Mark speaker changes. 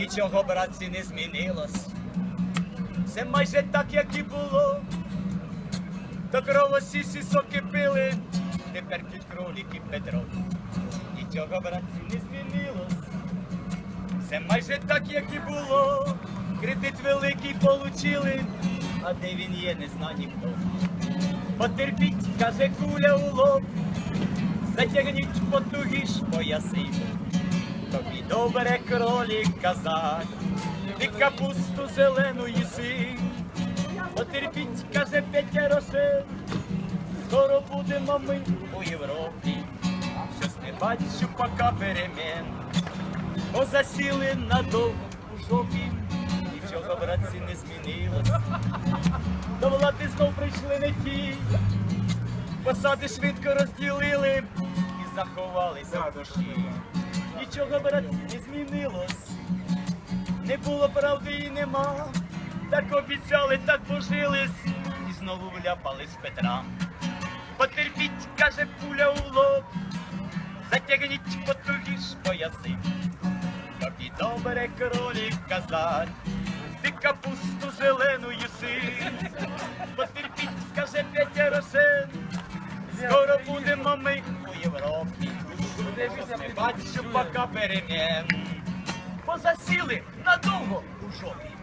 Speaker 1: Нічого, братці, не змінилось. Все майже так, як і було. До кровосісі соки пили, тепер під кроліки Петро. Нічого, братці, не змінилось. Все майже так, як і було. Кредит великий получили, а де він є, не зна ніхто. Потерпіть, каже куля у лоб, затягніть потугіш пояси. Тобі добре кролік казак, ти капусту зелену їси. Потерпіть, каже Петя Рошен, скоро будемо ми у Європі. Щось не бачу пока перемен, бо засіли надовго у жопі. Нічого, братці, не змінилось. До влади знов прийшли не ті. Посади швидко розділили і заховалися в душі. Нічого, братці, не змінилось. Не було правди і нема. Так обіцяли, так божились, і знову вляпались Петра. Потерпіть, каже пуля у лоб, затягніть потугіш пояси. Тобі добре кролік казать, ти капусту зелену їси. Потерпіть, каже Петя бачу пока перемін, позасіли надовго у жопі.